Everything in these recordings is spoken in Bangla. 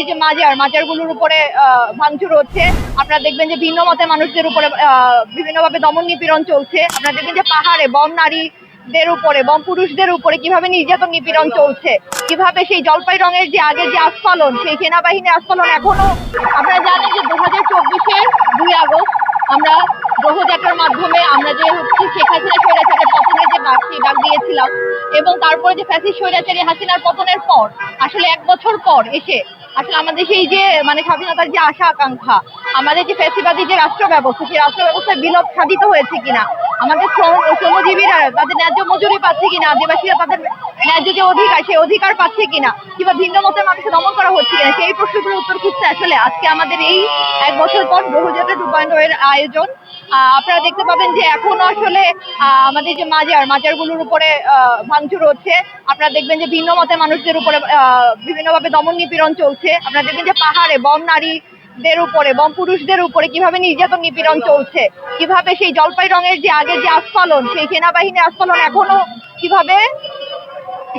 এই যে মাজার, মাজারগুলোর উপরে ভাঙচুর হচ্ছে। আপনারা দেখবেন যে ভিন্ন মতে মানুষদের উপরে বিভিন্নভাবে দমন নিপীড়ন চলছে। আপনারা দেখবেন যে পাহাড়ে বম নারীদের উপরে, বম পুরুষদের উপরে কীভাবে নির্যাতন নিপীড়ন চলছে। কীভাবে সেই জলপাই রঙের যে আগের যে আস্ফালন, সেই সেনাবাহিনীর আস্ফালন এখনও আপনারা জানেন যে দু হাজার চব্বিশের দুই আগস্ট আমরা গ্রহযাত্রার মাধ্যমে আমরা যে হচ্ছে শেখ হাসিনা স্বৈরাচারের পতনের যে ডাক, সেই ডাক দিয়েছিলাম এবং তারপরে যে ফ্যাসিস্ট স্বৈরাচারী হাসিনার পতনের পর, আসলে এক বছর পর এসে আসলে আমাদের সেই যে মানে স্বাধীনতার যে আশা আকাঙ্ক্ষা আমাদের যে ফ্যাসিবাদী যে রাষ্ট্র ব্যবস্থা সেই রাষ্ট্র ব্যবস্থার বিলোপ সাধিত হয়েছে কিনা আমাদের শ্রমজীবীরা তাদের ন্যায্য মজুরি পাচ্ছে কিনা, আদিবাসীরা তাদের ন্যায্য যে অধিকার, সেই অধিকার পাচ্ছে কিনা, কিংবা ভিন্ন মতের মানুষের দমন করা হচ্ছে কিনা, সেই প্রশ্নগুলোর উত্তর খুঁজতে আসলে আজকে আমাদের এই এক বছর পর পয়েন্ট এর আয়োজন। আপনারা দেখতে পাবেন যে এখনও আসলে আমাদের যে মাজার, মাজারগুলোর উপরে ভাঙচুর হচ্ছে। আপনারা দেখবেন যে ভিন্ন মতে মানুষদের উপরে বিভিন্নভাবে দমন নিপীড়ন চলছে। আপনারা দেখবেন যে পাহাড়ে বম নারীদের উপরে বম পুরুষদের উপরে কীভাবে নির্যাতন নিপীড়ন চলছে, কীভাবে সেই জলপাই রঙের যে আগের যে আস্ফালন, সেই সেনাবাহিনীর আস্ফালন এখনও কীভাবে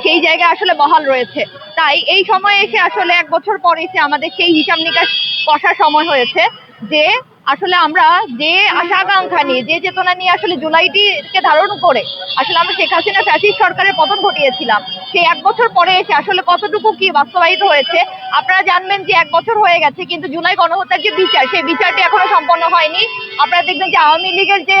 সেই জায়গায় আসলে বহাল রয়েছে। তাই এই সময়ে এসে আসলে এক বছর পর এসে আমাদের সেই হিসাব নিকাশ কষার সময় হয়েছে যে আসলে আমরা যে আশা আকাঙ্ক্ষা নিয়ে, যে চেতনা নিয়ে আসলে জুলাইটিকে ধারণ করে আসলে আমরা শেখ হাসিনা ফ্যাসিস্ট সরকারের পতন ঘটিয়েছিলাম, সেই এক বছর পরে এসে আসলে কতটুকু কি বাস্তবায়িত হয়েছে আপনারা জানবেন যে এক বছর হয়ে গেছে, কিন্তু জুলাই গণহত্যার যে বিচার, সেই বিচারটি এখনও সম্পন্ন হয়নি। আপনারা দেখবেন যে আওয়ামী লীগের যে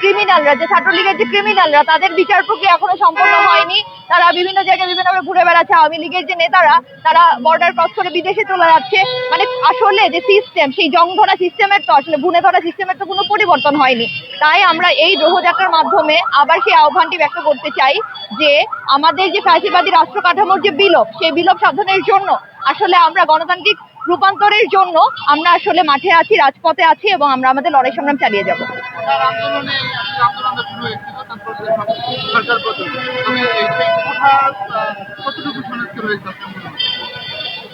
ক্রিমিনালরা যে ছাত্রলীগের যে ক্রিমিনালরা তাদের বিচার প্রক্রিয়া এখনও সম্পন্ন হয়নি। তারা বিভিন্ন জায়গায় বিভিন্নভাবে ঘুরে বেড়াচ্ছে। আওয়ামী লীগের যে নেতারা, তারা বর্ডার ক্রস করে বিদেশে চলে যাচ্ছে। মানে আসলে যে সিস্টেম সেই জং ধরা সিস্টেমের তো আসলে ভুনে ধরা সিস্টেমের তো কোনো পরিবর্তন হয়নি। তাই আমরা এই গ্রহযাত্রার মাধ্যমে আবার সেই আহ্বানটি ব্যক্ত করতে চাই যে, আমাদের যে ফ্যাসিবাদী রাষ্ট্র কাঠামোর যে বিলোপ, সেই বিলোপ সাধনের জন্য আসলে আমরা গণতান্ত্রিক রূপান্তরের জন্য আমরা আসলে মাঠে আছি রাজপথে আছি এবং আমরা আমাদের লড়াই সংগ্রাম চালিয়ে যাব?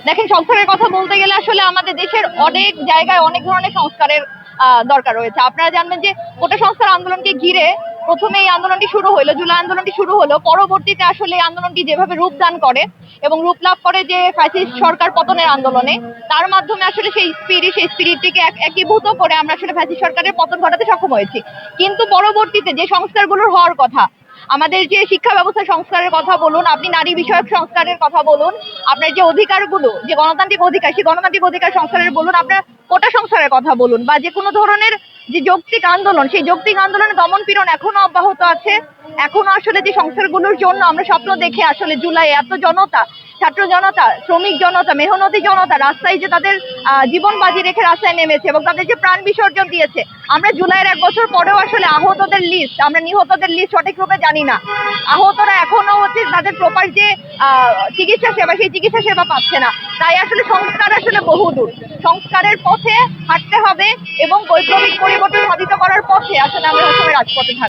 দেখেন সংস্কারের কথা বলতে গেলে আসলে আমাদের দেশের অনেক জায়গায় অনেক ধরনের সংস্কারের আহ, দরকার রয়েছে। আপনারা জানবেন যে কোটা সংস্কার আন্দোলনকে ঘিরে প্রথমে এই আন্দোলনটি শুরু হলো, জুলাই আন্দোলনটি শুরু হলো। পরবর্তীতে আসলে এই আন্দোলনটি যেভাবে রূপদান করে এবং রূপ লাভ করে যে ফ্যাসিস্ট সরকার পতনের আন্দোলনে, তার মাধ্যমে আসলে সেই স্পিরিট সেই স্পিরিটটিকে একীভূত করে আমরা আসলে ফ্যাসিস্ট সরকারের পতন ঘটাতে সক্ষম হয়েছি। কিন্তু পরবর্তীতে যে সংস্কারগুলোর হওয়ার কথা, আমাদের যে শিক্ষা ব্যবস্থা সংস্কারের কথা বলুন, আপনি নারী বিষয়ক সংস্কারের কথা বলুন, আপনার যে অধিকারগুলো, যে গণতান্ত্রিক অধিকার, সেই গণতান্ত্রিক অধিকার সংস্কারের বলুন, আপনার কোটা সংস্কারের কথা বলুন, বা যে কোনো ধরনের যে যৌক্তিক আন্দোলন, সেই যৌক্তিক আন্দোলনে দমন পীড়ন এখনও অব্যাহত আছে। এখনও আসলে যে সংস্কারগুলোর জন্য আমরা স্বপ্ন দেখে আসলে জুলাই এত জনতা, ছাত্র জনতা, শ্রমিক জনতা, মেহনতি জনতা রাস্তায় যে তাদের জীবন বাজি রেখে রাস্তায় নেমেছে এবং তাদের যে প্রাণ বিসর্জন দিয়েছে, আমরা জুলাইয়ের এক বছর পরেও আসলে আহতদের লিস্ট আমরা নিহতদের লিস্ট সঠিক রূপে জানি না। আহতরা এখনও হচ্ছে তাদের প্রপার যে চিকিৎসা সেবা, সেই চিকিৎসা সেবা পাচ্ছে না। তাই আসলে সংস্কার আসলে বহুদূর। সংস্কারের পথে হাঁটতে হবে এবং বৈপ্লবিক পরিবর্তন সাধিত করার পথে আসলে আমরা সবসময় রাজপথে থাকব।